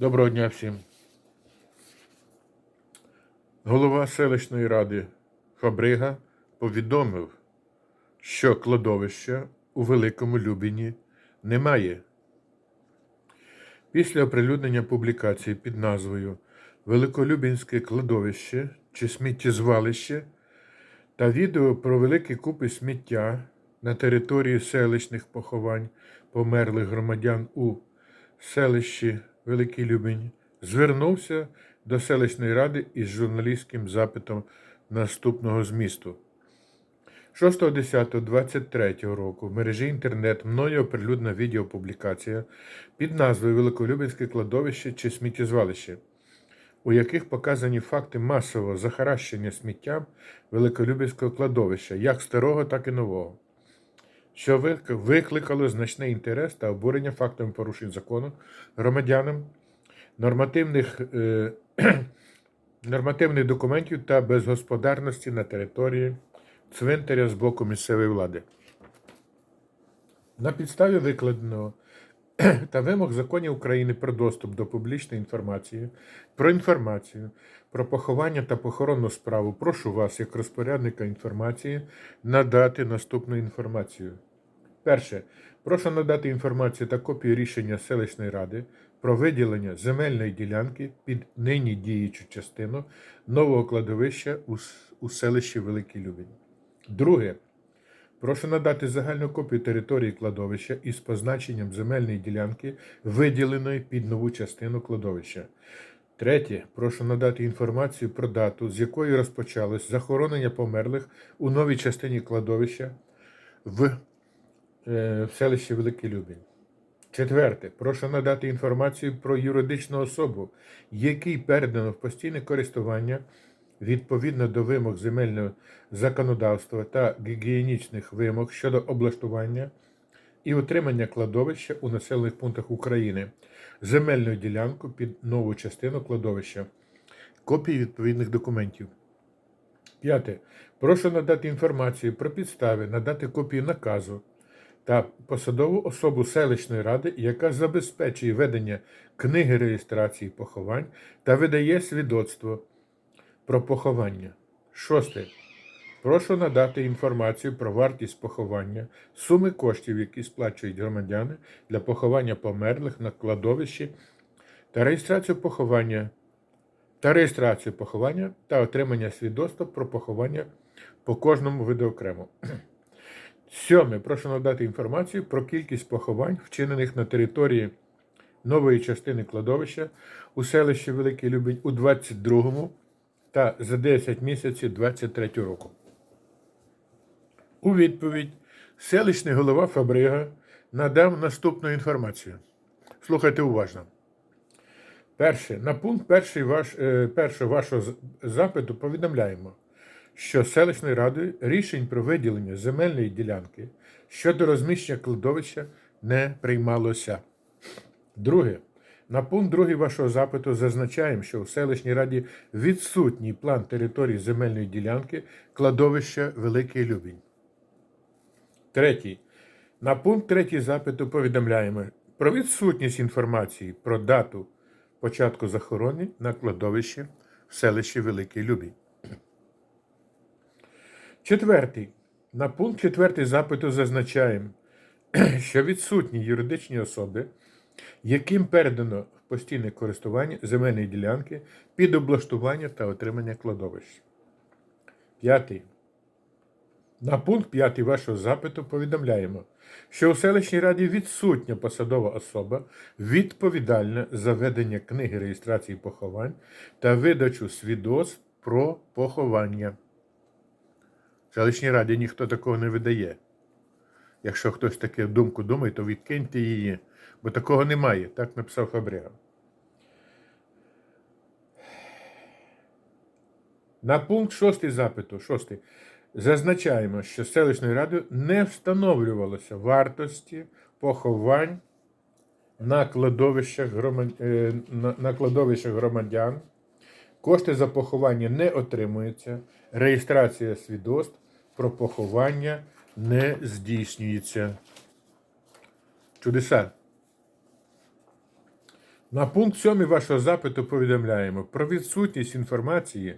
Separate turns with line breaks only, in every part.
Доброго дня всім. Голова селищної ради Фабрига повідомив, що кладовища у Великому Любіні немає. Після оприлюднення публікації під назвою Великолюбінське кладовище чи сміттєзвалище та відео про великі купи сміття на території селищних поховань померлих громадян у селищі Великий Любень звернувся до селищної ради із журналістським запитом наступного змісту. 6.10.23 року в мережі інтернет мною оприлюднена відеопублікація під назвою Великолюбинське кладовище чи сміттєзвалище, у яких показані факти масового захаращення сміттям Великолюбинського кладовища, як старого, так і нового, що викликало значний інтерес та обурення фактами порушень закону громадянам, нормативних, е, нормативних документів та безгосподарності на території цвинтаря з боку місцевої влади. На підставі викладеного та вимог законів України про доступ до публічної інформації, про інформацію, про поховання та похоронну справу, прошу вас, як розпорядника інформації, надати наступну інформацію. Перше. Прошу надати інформацію та копію рішення селищної ради про виділення земельної ділянки під нині діючу частину нового кладовища у, селищі Великий Любень. Друге. Прошу надати загальну копію території кладовища із позначенням земельної ділянки, виділеної під нову частину кладовища. Третє. Прошу надати інформацію про дату, з якої розпочалось захоронення померлих у новій частині кладовища в, е, в селищі Великий Любень. Четверте. Прошу надати інформацію про юридичну особу, якій передано в постійне користування відповідно до вимог земельного законодавства та гігієнічних вимог щодо облаштування і утримання кладовища у населених пунктах України, земельну ділянку під нову частину кладовища, копії відповідних документів. П'яте. Прошу надати інформацію про підстави, надати копію наказу та посадову особу селищної ради, яка забезпечує ведення книги реєстрації поховань та видає свідоцтво про поховання. Шосте. Прошу надати інформацію про вартість поховання, суми коштів, які сплачують громадяни для поховання померлих на кладовищі та реєстрацію поховання та реєстрацію поховання та отримання свідоцтва про поховання по кожному виду окремо. Сьоме. Прошу надати інформацію про кількість поховань, вчинених на території нової частини кладовища у селищі Великий Любень у 22-му та за 10 місяців 23 року. У відповідь селищний голова Фабрига надав наступну інформацію. Слухайте уважно. Перше, на пункт перший ваш, е, першого вашого запиту повідомляємо, що селищною радою рішень про виділення земельної ділянки щодо розміщення кладовища не приймалося. Друге, на пункт другий вашого запиту зазначаємо, що у селищній раді відсутній план території земельної ділянки кладовища Великий Любінь. Третій. На пункт третій запиту повідомляємо про відсутність інформації про дату початку захоронень на кладовищі в селищі Великий Любінь. Четвертий. На пункт четвертий запиту зазначаємо, що відсутні юридичні особи, яким передано в постійне користування земельної ділянки під облаштування та отримання кладовищ. П'ятий. На пункт 5 вашого запиту повідомляємо, що у селищній раді відсутня посадова особа, відповідальна за ведення книги реєстрації поховань та видачу свідоцтв про поховання. В селищній раді ніхто такого не видає. Якщо хтось таке думку думає, то відкиньте її, бо такого немає, так написав Фабрига. На пункт 6 запиту, 6. Зазначаємо, що селищною радою не встановлювалося вартості поховань на кладовищах, громад... е, на кладовищах громадян. Кошти за поховання не отримуються, реєстрація свідоцтв про поховання не здійснюється. Чудеса. На пункт 7 вашого запиту повідомляємо про відсутність інформації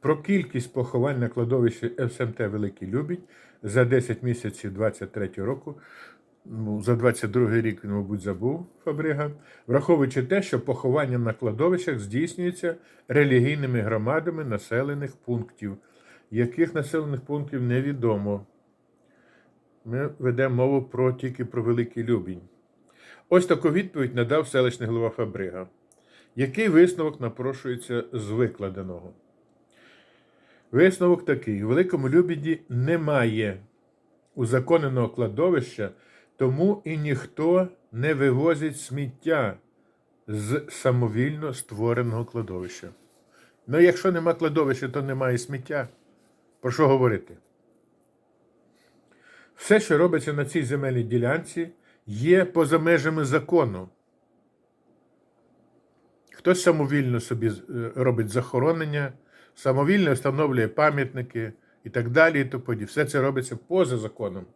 про кількість поховань на кладовищі СМТ Великий Любідь за 10 місяців 23 року. Ну, за 22 рік він, мабуть, забув Фабрига, враховуючи те, що поховання на кладовищах здійснюється релігійними громадами населених пунктів. Яких населених пунктів невідомо. Ми ведемо мову про тільки про Великий Любінь. Ось таку відповідь надав селищний голова Фабрига. Який висновок напрошується з викладеного? Висновок такий: у Великому Любіді немає узаконеного кладовища, тому і ніхто не вивозить сміття з самовільно створеного кладовища. Ну, якщо нема кладовища, то немає сміття. Про що говорити? Все, що робиться на цій земельній ділянці, є поза межами закону. Хтось самовільно собі е, робить захоронення, самовільно встановлює пам'ятники і так далі. І то. Все це робиться поза законом.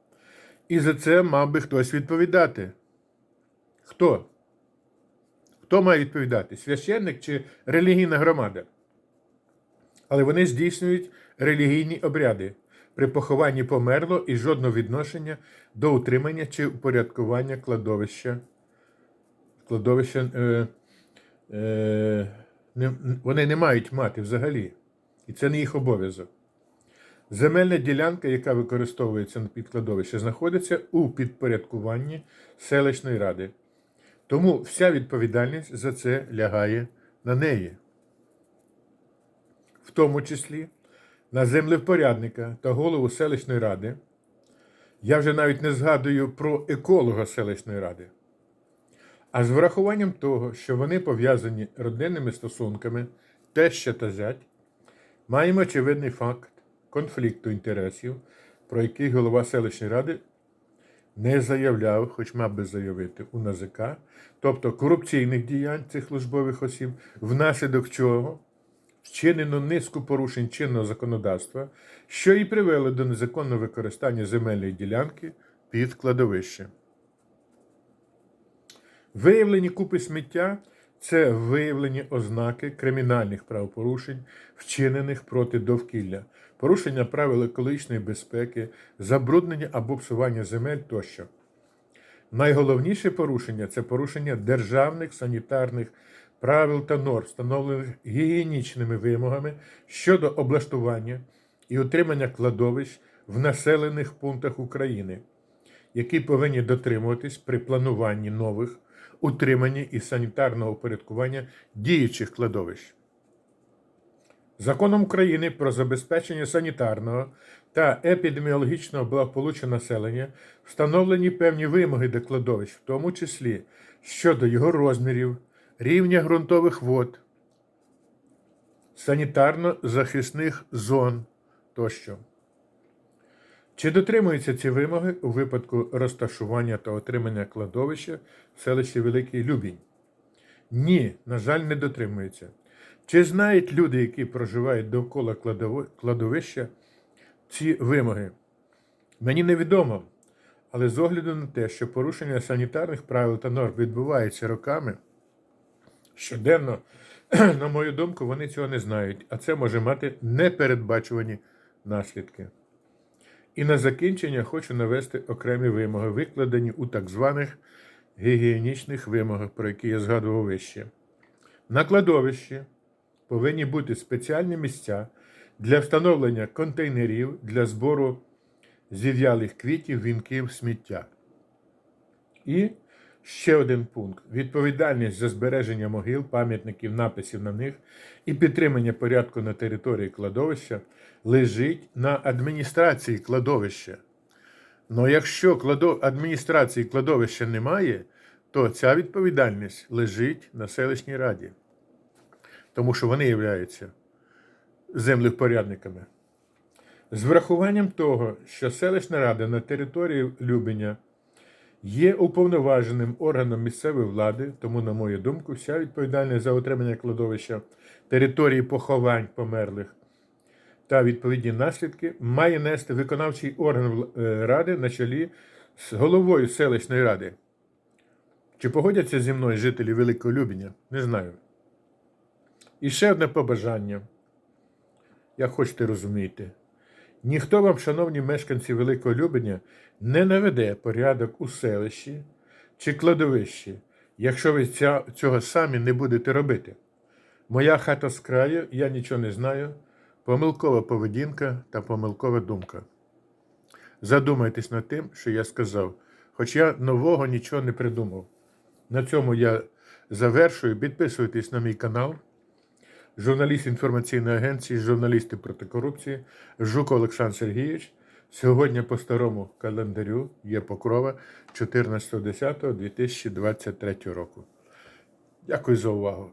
І за це мав би хтось відповідати. Хто? Хто має відповідати? Священник чи релігійна громада? Але вони здійснюють релігійні обряди при похованні померло і жодного відношення до утримання чи упорядкування кладовища. Кладовища е, е, не, вони не мають мати взагалі. І це не їх обов'язок. Земельна ділянка, яка використовується на підкладовище, знаходиться у підпорядкуванні селищної ради. Тому вся відповідальність за це лягає на неї. В тому числі на землевпорядника та голову селищної ради. Я вже навіть не згадую про еколога селищної ради. А з врахуванням того, що вони пов'язані родинними стосунками, теща та зять, маємо очевидний факт конфлікту інтересів, про який голова селищної ради не заявляв, хоч мав би заявити у НАЗК, тобто корупційних діянь цих службових осіб, внаслідок чого вчинено низку порушень чинного законодавства, що і привело до незаконного використання земельної ділянки під кладовище. Виявлені купи сміття це виявлені ознаки кримінальних правопорушень, вчинених проти довкілля, порушення правил екологічної безпеки, забруднення або псування земель тощо. Найголовніше порушення це порушення державних санітарних правил та норм, встановлених гігієнічними вимогами щодо облаштування і утримання кладовищ в населених пунктах України, які повинні дотримуватись при плануванні нових утриманні і санітарного упорядкування діючих кладовищ. Законом України про забезпечення санітарного та епідеміологічного благополуччя населення встановлені певні вимоги до кладовищ, в тому числі щодо його розмірів, рівня ґрунтових вод, санітарно-захисних зон тощо. Чи дотримуються ці вимоги у випадку розташування та отримання кладовища в селищі Великий Любінь? Ні, на жаль, не дотримуються. Чи знають люди, які проживають довкола кладовища, ці вимоги? Мені невідомо, але з огляду на те, що порушення санітарних правил та норм відбувається роками, щоденно, на мою думку, вони цього не знають, а це може мати непередбачувані наслідки. І на закінчення хочу навести окремі вимоги, викладені у так званих гігієнічних вимогах, про які я згадував вище. На кладовищі повинні бути спеціальні місця для встановлення контейнерів для збору зів'ялих квітів, вінків, сміття. І ще один пункт: відповідальність за збереження могил, пам'ятників, написів на них і підтримання порядку на території кладовища лежить на адміністрації кладовища. Но якщо адміністрації кладовища немає, то ця відповідальність лежить на селищній раді, тому що вони являються землевпорядниками. З врахуванням того, що селищна рада на території Любеня є уповноваженим органом місцевої влади, тому, на мою думку, вся відповідальність за отримання кладовища території поховань померлих та відповідні наслідки має нести виконавчий орган е, ради на чолі з головою селищної ради. Чи погодяться зі мною жителі Великого Любеня? Не знаю. І ще одне побажання. Як хочете розуміти. Ніхто вам, шановні мешканці Великого Любеня, не наведе порядок у селищі чи кладовищі, якщо ви цього самі не будете робити. Моя хата з краю, я нічого не знаю, помилкова поведінка та помилкова думка. Задумайтесь над тим, що я сказав, хоч я нового нічого не придумав. На цьому я завершую. Підписуйтесь на мій канал. Журналіст інформаційної агенції, журналісти проти корупції, Жуков Олександр Сергійович. Сьогодні по старому календарю є покрова 14.10.2023 року. Дякую за увагу.